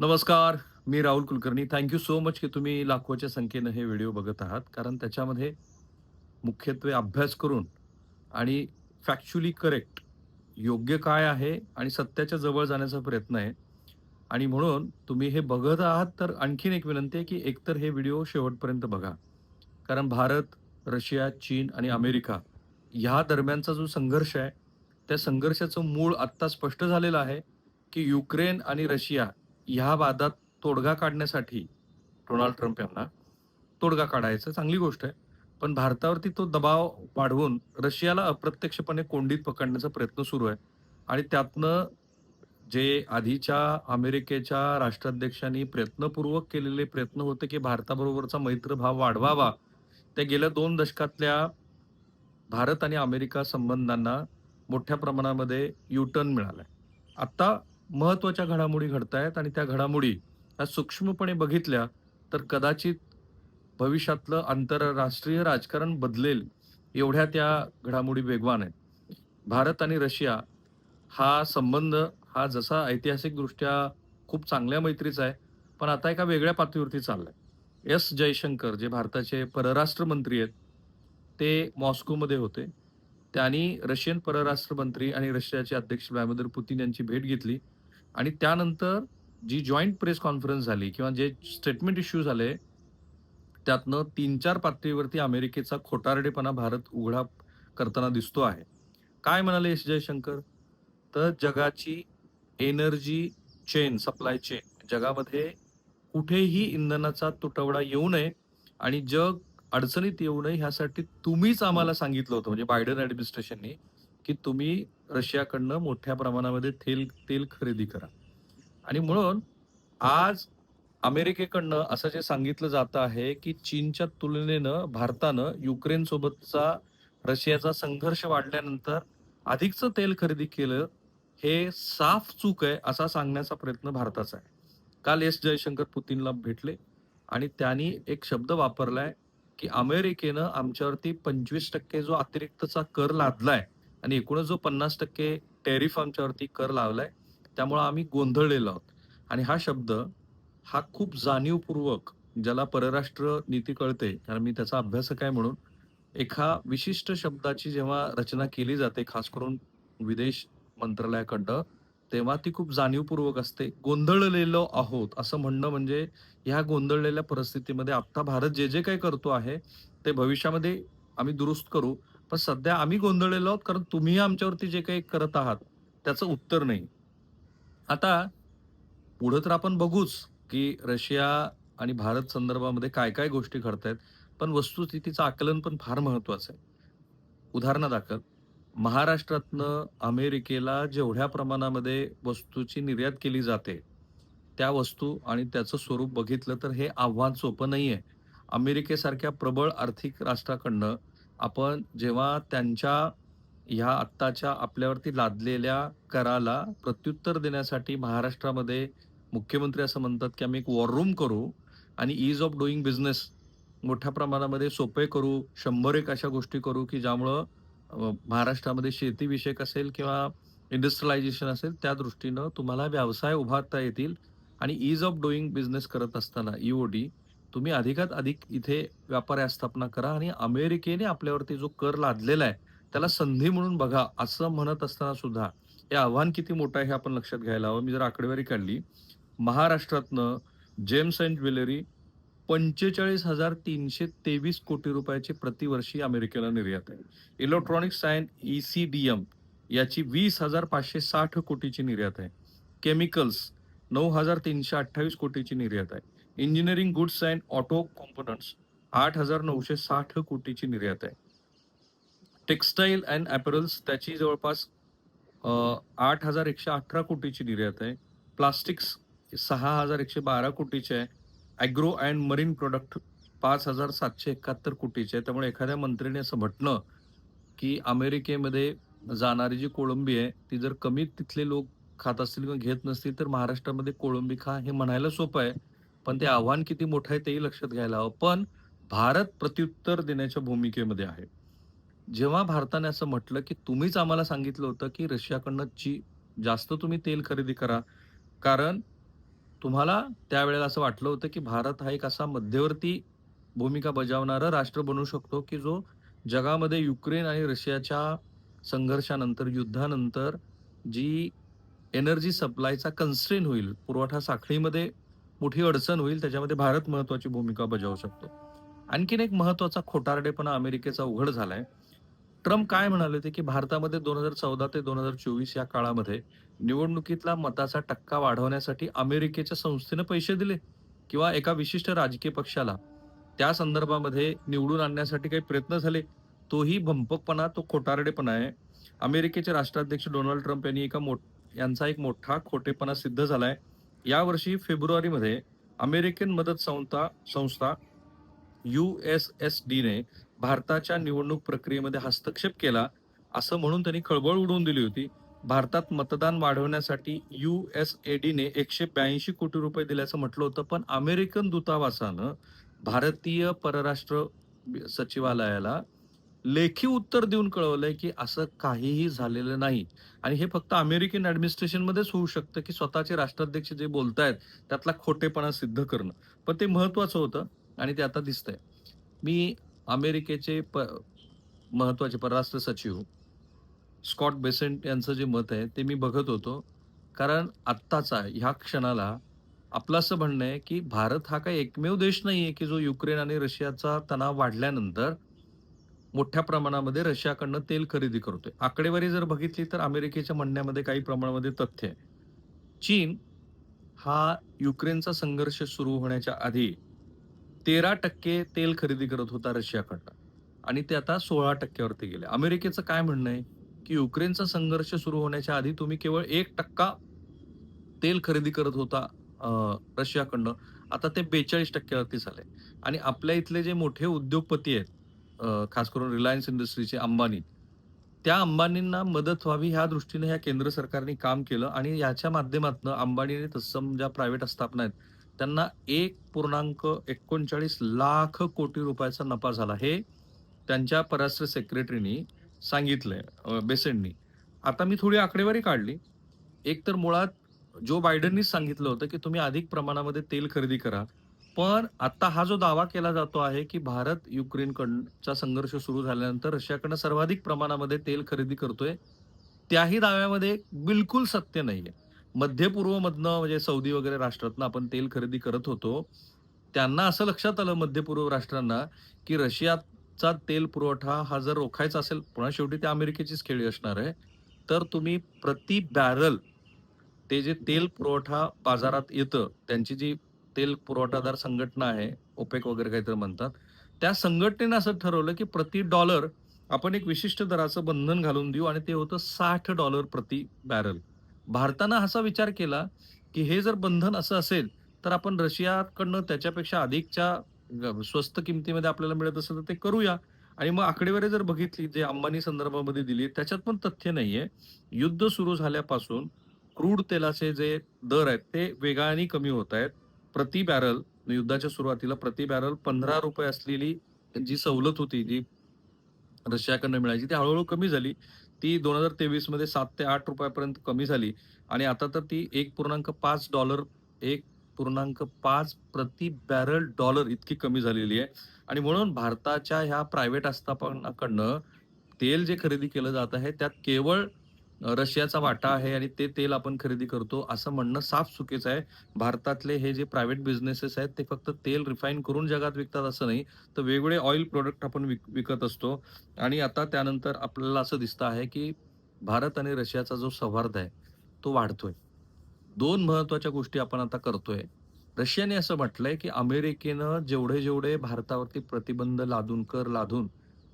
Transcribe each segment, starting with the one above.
नमस्कार मी Rahul Kulkarni. Thank you so much की तुम्ही लाखोच्या संख्येनं हे व्हिडिओ बघत आहात. कारण त्याच्यामध्ये मुख्यत्वे अभ्यास करून आणि फॅक्च्युली करेक्ट योग्य काय आहे आणि सत्याच्या जवळ जाण्याचा प्रयत्न आहे. आणि म्हणून तुम्ही हे बघत आहात तर आणखीन एक विनंती आहे की एकतर हे व्हिडिओ शेवटपर्यंत बघा. कारण भारत रशिया चीन आणि अमेरिका ह्या दरम्यानचा जो संघर्ष आहे त्या संघर्षाचं मूळ आत्ता स्पष्ट झालेलं आहे की युक्रेन आणि रशिया ह्या वादात तोडगा काढण्यासाठी डोनाल्ड ट्रम्प यांना तोडगा काढायचं चांगली गोष्ट आहे. पण भारतावरती तो दबाव वाढवून रशियाला अप्रत्यक्षपणे कोंडीत पकडण्याचा प्रयत्न सुरू आहे. आणि त्यातनं जे आधीच्या अमेरिकेच्या राष्ट्राध्यक्षांनी प्रयत्नपूर्वक केलेले प्रयत्न होते की भारताबरोबरचा मैत्रभाव वाढवावा त्या गेल्या दोन दशकातल्या भारत आणि अमेरिका संबंधांना मोठ्या प्रमाणामध्ये युटर्न मिळालाय. आता महत्त्वाच्या घडामोडी घडत आहेत आणि त्या घडामोडी ह्या सूक्ष्मपणे बघितल्या तर कदाचित भविष्यातलं आंतरराष्ट्रीय राजकारण बदलेल एवढ्या त्या घडामोडी वेगवान आहेत. भारत आणि रशिया हा संबंध हा जसा ऐतिहासिकदृष्ट्या खूप चांगल्या मैत्रीचा आहे पण आता एका वेगळ्या पातळीवरती चाललाय. एस जयशंकर जे भारताचे परराष्ट्र मंत्री आहेत ते मॉस्कोमध्ये होते. त्यांनी रशियन परराष्ट्र मंत्री आणि रशियाचे अध्यक्ष व्लादिमीर पुतीन यांची भेट घेतली. आणि त्यानंतर जी जॉईंट प्रेस कॉन्फरन्स झाली किंवा जे स्टेटमेंट इश्यू झाले त्यातनं तीन चार पातळीवरती अमेरिकेचा खोटारडेपणा भारत उघडा करताना दिसतो आहे. काय म्हणाले एस. जयशंकर? तर जगाची एनर्जी चेन सप्लाय चेन जगामध्ये कुठेही इंधनाचा तुटवडा येऊ नये आणि जग अडचणीत येऊ नये ह्यासाठी तुम्हीच आम्हाला सांगितलं होतं. म्हणजे बायडन ॲडमिनिस्ट्रेशनने की तुम्ही रशियाकडनं मोठ्या प्रमाणामध्ये तेल तेल खरेदी करा. आणि म्हणून आज अमेरिकेकडनं असं जे सांगितलं जात आहे की चीनच्या तुलनेनं भारतानं युक्रेन सोबतचा रशियाचा संघर्ष वाढल्यानंतर अधिकचं तेल खरेदी केलं हे साफ चूक आहे असा सांगण्याचा प्रयत्न भारताचा आहे. काल एस जयशंकर पुतीनला भेटले आणि त्यांनी एक शब्द वापरलाय की अमेरिकेनं आमच्यावरती पंचवीस टक्के जो अतिरिक्तचा कर लादलाय आणि एकूणच जो पन्नास टक्के टॅरिफ आमच्यावरती कर लावलाय त्यामुळं आम्ही गोंधळलेलो आहोत. आणि हा शब्द हा खूप जाणीवपूर्वक ज्याला परराष्ट्र नीती कळते कारण मी त्याचा अभ्यासक आहे म्हणून एका विशिष्ट शब्दाची जेव्हा रचना केली जाते खास करून विदेश मंत्रालयाकडं तेव्हा ती खूप जाणीवपूर्वक असते. गोंधळलेलो आहोत असं म्हणणं म्हणजे ह्या गोंधळलेल्या परिस्थितीमध्ये आता भारत जे जे काही करतो आहे ते भविष्यामध्ये आम्ही दुरुस्त करू. पण सध्या आम्ही गोंधळलेलो आहोत कारण तुम्ही आमच्यावरती जे काही करत आहात त्याचं उत्तर नाही. आता पुढं तर आपण बघूच की रशिया आणि भारत संदर्भामध्ये काय काय गोष्टी घडतायत पण वस्तुस्थितीचं आकलन पण फार महत्वाचं आहे. उदाहरणादाखल महाराष्ट्रातनं अमेरिकेला जेवढ्या प्रमाणामध्ये वस्तूची निर्यात केली जाते त्या वस्तू आणि त्याचं स्वरूप बघितलं तर हे आव्हान सोपं नाही आहे अमेरिकेसारख्या प्रबळ आर्थिक राष्ट्राकडनं आपण जेव्हा त्यांच्या ह्या आत्ताच्या आपल्यावरती लादलेल्या कराला प्रत्युत्तर देण्यासाठी महाराष्ट्रामध्ये मुख्यमंत्री असं म्हणतात की आम्ही एक वॉर रूम करू आणि इज ऑफ डुईंग बिझनेस मोठ्या प्रमाणामध्ये सोपे करू शंभर एक अशा गोष्टी करू की ज्यामुळं महाराष्ट्रामध्ये शेतीविषयक असेल किंवा इंडस्ट्रियलायझेशन असेल त्या दृष्टीनं तुम्हाला व्यवसाय उभारता येतील आणि इज ऑफ डुईंग बिझनेस करत असताना ईओडी तुम्ही अधिकात अधिक इथे व्यापार स्थापना करा आणि अमेरिकेने आपल्यावरती जो कर लादलेला आहे त्याला संधी म्हणून बघा असं म्हणत असताना सुद्धा हे आव्हान किती मोठं आहे हे आपण लक्षात घ्यायला हवं. मी जर आकडेवारी काढली महाराष्ट्रातनं जेम्स अँड ज्वेलरी पंचेचाळीस हजार तीनशे तेवीस कोटी रुपयाची प्रतिवर्षी अमेरिकेला निर्यात आहे. Electronics and E C D M याची वीस हजार पाचशे साठ कोटीची निर्यात आहे. केमिकल्स नऊ हजार तीनशे अठ्ठावीस कोटीची निर्यात आहे. Engineering goods and auto components आठ हजार नऊशे साठ कोटीची निर्यात आहे. टेक्स्टाईल अँड ॲपरल्स त्याची जवळपास आठ हजार एकशे अठरा कोटीची निर्यात आहे. प्लास्टिक्स सहा हजार एकशे बारा कोटीचे आहे. ॲग्रो अँड मरीन प्रोडक्ट पाच हजार सातशे एकाहत्तर कोटीचे आहे. त्यामुळे एखाद्या मंत्रीने असं म्हटलं की अमेरिकेमध्ये जाणारी जी कोळंबी आहे ती जर कमी तिथले लोक खात असतील किंवा घेत नसतील तर महाराष्ट्रामध्ये कोळंबी खा हे म्हणायला सोपं आहे. पण ते आव्हान किती मोठं आहे तेही लक्षात घ्यायला हवं. पण भारत प्रत्युत्तर देण्याच्या भूमिकेमध्ये आहे. जेव्हा भारताने असं म्हटलं की तुम्हीच आम्हाला सांगितलं होतं की रशियाकडनं जी जास्त तुम्ही तेल खरेदी करा. कारण तुम्हाला त्यावेळेला असं वाटलं होतं की भारत हा एक असा मध्यवर्ती भूमिका बजावणारा राष्ट्र बनू शकतो की जो जगामध्ये युक्रेन आणि रशियाच्या संघर्षानंतर युद्धानंतर जी एनर्जी सप्लायचा कन्स्ट्रेन होईल पुरवठा साखळीमध्ये मोठी अडचण होईल त्याच्यामध्ये भारत महत्वाची भूमिका बजावू शकतो. आणखीन एक महत्त्वाचा खोटारडेपणा अमेरिकेचा उघड झालाय. ट्रम्प काय म्हणाले होते की भारतामध्ये दोन हजार चौदा ते दोन हजार चोवीस या काळामध्ये निवडणुकीतला मताचा टक्का वाढवण्यासाठी अमेरिकेच्या संस्थेनं पैसे दिले किंवा एका विशिष्ट राजकीय पक्षाला. त्या संदर्भामध्ये निवडून आणण्यासाठी काही प्रयत्न झाले. तोही भंपकपणा तो खोटारडेपणा आहे. अमेरिकेचे राष्ट्राध्यक्ष डोनाल्ड ट्रम्प यांनी एका मोठ यांचा एक मोठा खोटेपणा सिद्ध झालाय. यावर्षी फेब्रुवारीमध्ये अमेरिकन मदत संस्था संस्था यू एस एस डीने भारताच्या निवडणूक प्रक्रियेमध्ये हस्तक्षेप केला असं म्हणून त्यांनी खळबळ उडवून दिली होती. भारतात मतदान वाढवण्यासाठी यू एस ए डीने एकशे ब्याऐंशी कोटी रुपये दिल्याचं म्हटलं होतं पण अमेरिकन दूतावासानं भारतीय परराष्ट्र सचिवालयाला लेखी उत्तर देऊन कळवलंय की असं काहीही झालेलं नाही. आणि हे फक्त अमेरिकन ऍडमिनिस्ट्रेशन मध्येच होऊ शकतं की स्वतःचे राष्ट्राध्यक्ष जे बोलतायत त्यातला खोटेपणा सिद्ध करणं. पण ते महत्वाचं होतं आणि ते आता दिसतंय. मी अमेरिकेचे प महत्त्वाचे परराष्ट्र सचिव स्कॉट बेसेंट यांचं जे मत आहे ते मी बघत होतो. कारण आत्ताचा ह्या क्षणाला आपलं असं म्हणणं आहे की भारत हा काही एकमेव देश नाही आहे की जो युक्रेन आणि रशियाचा तणाव वाढल्यानंतर मोठ्या प्रमाणामध्ये रशियाकडनं तेल खरेदी करतोय. आकडेवारी जर बघितली तर अमेरिकेच्या म्हणण्यामध्ये काही प्रमाणामध्ये तथ्य आहे. चीन हा युक्रेनचा संघर्ष सुरू होण्याच्या आधी तेरा टक्के तेल खरेदी करत होता रशियाकडनं. आणि ते आता सोळा टक्क्यावरती गेले. अमेरिकेचं काय म्हणणं आहे? की युक्रेनचा संघर्ष सुरू होण्याच्या आधी तुम्ही केवळ एक टक्का तेल खरेदी करत होता रशियाकडनं. आता ते बेचाळीस टक्क्यावरती झाले आणि आपल्या इथले जे मोठे उद्योगपती आहेत खास करून रिलायन्स इंडस्ट्रीचे अंबानी. त्या अंबानींना मदत व्हावी ह्या दृष्टीने ह्या केंद्र सरकारने काम केलं आणि याच्या माध्यमातून अंबानीने तत्सम ज्या प्रायव्हेट स्थापना आहेत त्यांना एक पूर्णांक एकोणचाळीस लाख कोटी रुपयाचा नफा झाला. हे त्यांच्या परराष्ट्र सेक्रेटरीनी सांगितलंय बेसेंटनी आता मी थोडी आकडेवारी काढली. एक तर मुळात जो बायडननीच सांगितलं होतं की तुम्ही अधिक प्रमाणामध्ये तेल खरेदी करा. पण आता हा जो दावा केला जातो आहे की भारत युक्रेनकडचा संघर्ष सुरू झाल्यानंतर रशियाकडनं सर्वाधिक प्रमाणामध्ये तेल खरेदी करतोय त्याही दाव्यामध्ये बिलकुल सत्य नाहीये. मध्य पूर्वमधनं म्हणजे सौदी वगैरे राष्ट्रातनं आपण तेल खरेदी करत होतो त्यांना असं लक्षात आलं मध्य पूर्व राष्ट्रांना की रशियाचा तेल पुरवठा हा जर रोखायचा असेल पुन्हा शेवटी ते अमेरिकेचीच खेळी असणार आहे तर तुम्ही प्रति बॅरल ते जे तेल पुरवठा बाजारात येतं त्यांची जी तेल पुरवठादार संघटना आहे ओपेक वगैरे काहीतरी म्हणतात. त्या संघटनेनं असं ठरवलं की प्रति डॉलर आपण एक विशिष्ट दराचं बंधन घालून देऊ आणि ते होतं साठ डॉलर प्रति बॅरल. भारतानं असा विचार केला की हे जर बंधन असं असेल तर आपण रशियाकडनं त्याच्यापेक्षा अधिकच्या स्वस्त किमतीमध्ये आपल्याला मिळत असेल तर ते करूया. आणि मग आकडेवारी जर बघितली जे अंबानी संदर्भामध्ये दिली त्याच्यात पण तथ्य नाहीये. युद्ध सुरू झाल्यापासून क्रूड तेलाचे जे दर आहेत ते वेगाने कमी होत आहेत. प्रति बॅरल युद्धाच्या सुरुवातीला प्रति बॅरल पंधरा रुपये असलेली जी सवलत होती जी रशियाकडनं मिळायची ती हळूहळू कमी झाली. ती दोन हजार तेवीसमध्ये सात ते आठ रुपयापर्यंत कमी झाली. आणि आता तर ती एक पूर्णांक पाच डॉलर एक पूर्णांक पाच प्रति बॅरल डॉलर इतकी कमी झालेली आहे. आणि म्हणून भारताच्या ह्या प्रायव्हेट आस्थापनाकडनं तेल जे खरेदी केलं जात आहे त्यात केवळ रशियाचा वाटा आहे आणि ते तेल आपण खरेदी करतो असं म्हणणं साफ चुकीचं आहे. भारतातले हे जे प्रायव्हेट बिझनेसेस आहेत ते फक्त तेल रिफाईन करून जगात विकतात असं नाही तर वेगवेगळे ऑइल प्रोडक्ट आपण विक विकत असतो. आणि आता त्यानंतर आपल्याला असं दिसतं आहे की भारत आणि रशियाचा जो सौहार्द आहे तो वाढतोय. दोन महत्त्वाच्या गोष्टी आपण आता करतोय. रशियाने असं म्हटलंय की अमेरिकेनं जेवढे जेवढे भारतावरती प्रतिबंध लादून कर लादून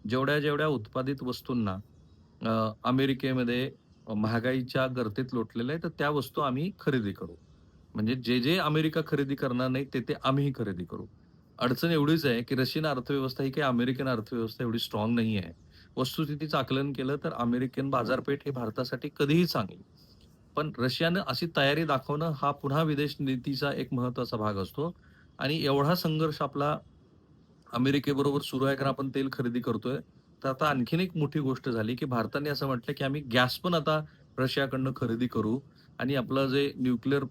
जेवढ्या जेवढ्या उत्पादित वस्तूंना अमेरिकेमध्ये महागाईच्या गर्तेत लोटलेलं आहे तर त्या वस्तू आम्ही खरेदी करू. म्हणजे जे जे अमेरिका खरेदी करणार नाही ते ते आम्हीही खरेदी करू. अडचण एवढीच आहे की रशियन अर्थव्यवस्था ही काही अमेरिकन अर्थव्यवस्था एवढी स्ट्रॉंग नाही आहे. वस्तुस्थितीचं आकलन केलं तर अमेरिकन बाजारपेठ हे भारतासाठी कधीही चांगली. पण रशियानं अशी तयारी दाखवणं हा पुन्हा विदेश नीतीचा एक महत्त्वाचा भाग असतो. आणि एवढा संघर्ष आपला अमेरिकेबरोबर सुरू आहे कारण आपण तेल खरेदी करतोय. तर आता आणखीन एक मोठी गोष्ट झाली की भारताने असं म्हटलं की आम्ही गॅस पण आता रशियाकडनं खरेदी करू आणि आपलं जे न्यूक्लिअर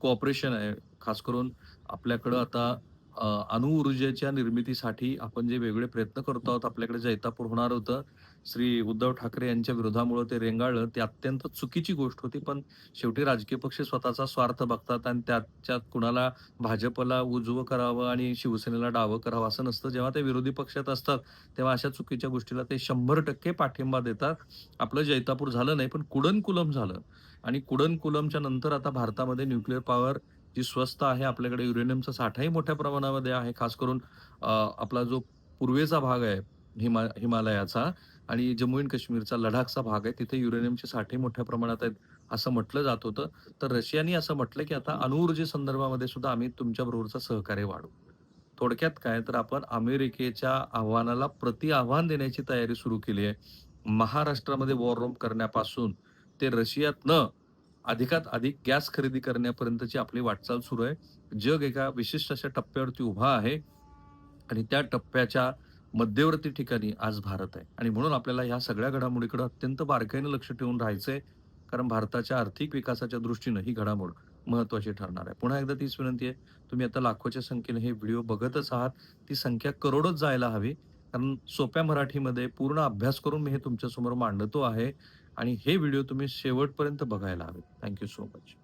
कोऑपरेशन आहे खास करून आपल्याकडं आता अणुऊर्जेच्या निर्मितीसाठी आपण जे वेगळे प्रयत्न करतो आहोत, आपल्याकडे जैतापूर होणार होतं. श्री उद्धव ठाकरे यांच्या विरोधामुळं ते रेंगाळलं. ते अत्यंत चुकीची गोष्ट होती. पण शेवटी राजकीय पक्ष स्वतःचा स्वार्थ बघतात आणि त्याच्यात कुणाला भाजपला उजवं करावं आणि शिवसेनेला डावं करावं असं नसतं. जेव्हा ते विरोधी पक्षात असतात, तेव्हा अशा चुकीच्या गोष्टीला ते 100% पाठिंबा देतात. आपलं जैतापूर झालं नाही, पण कुडनकुलम झालं आणि कुडनकुलमच्या नंतर आता भारतामध्ये न्यूक्लिअर पॉवर जी स्वस्त आहे, आपल्याकडे युरेनियमचा साठाही मोठ्या प्रमाणामध्ये आहे. खास करून आपला जो पूर्वेचा भाग आहे हिमा हिमालयाचा आणि जम्मू अँड काश्मीरचा, लडाखचा भाग आहे, तिथे युरेनियमचे साठे मोठ्या प्रमाणात आहेत, असं म्हटलं जात होतं. तर रशियानी असं म्हटलं, की आता अणुऊर्जे संदर्भामध्ये सुद्धा आम्ही तुमच्याबरोबरचं सहकार्य वाढवू. थोडक्यात काय तर आपण अमेरिकेच्या आव्हानाला प्रति आव्हान देण्याची तयारी सुरू केली आहे. महाराष्ट्रामध्ये वॉर रूम करण्यापासून ते रशियातनं अधिकात अधिक गॅस खरेदी करण्यापर्यंतची आपली वाटचाल सुरू आहे. जग एका विशिष्ट अशा टप्प्यावरती उभा आहे आणि त्या टप्प्याच्या मध्यवर्ती ठिकाणी आज भारत आहे आणि म्हणून आपल्याला ह्या सगळ्या घडामोडीकडे अत्यंत बारकाईने लक्ष ठेवून राहायचंय. कारण भारताच्या आर्थिक विकासाच्या दृष्टीनं ही घडामोड महत्त्वाची ठरणार आहे. पुन्हा एकदा तीच विनंती आहे, तुम्ही आता लाखोच्या संख्येने हे व्हिडिओ बघतच आहात. ती संख्या करोडच जायला हवी. कारण सोप्या मराठीमध्ये पूर्ण अभ्यास करून मी हे तुमच्यासमोर मांडतो आहे आणि हे व्हिडिओ तुम्ही शेवटपर्यंत बघायला हवेत. Thank you so much.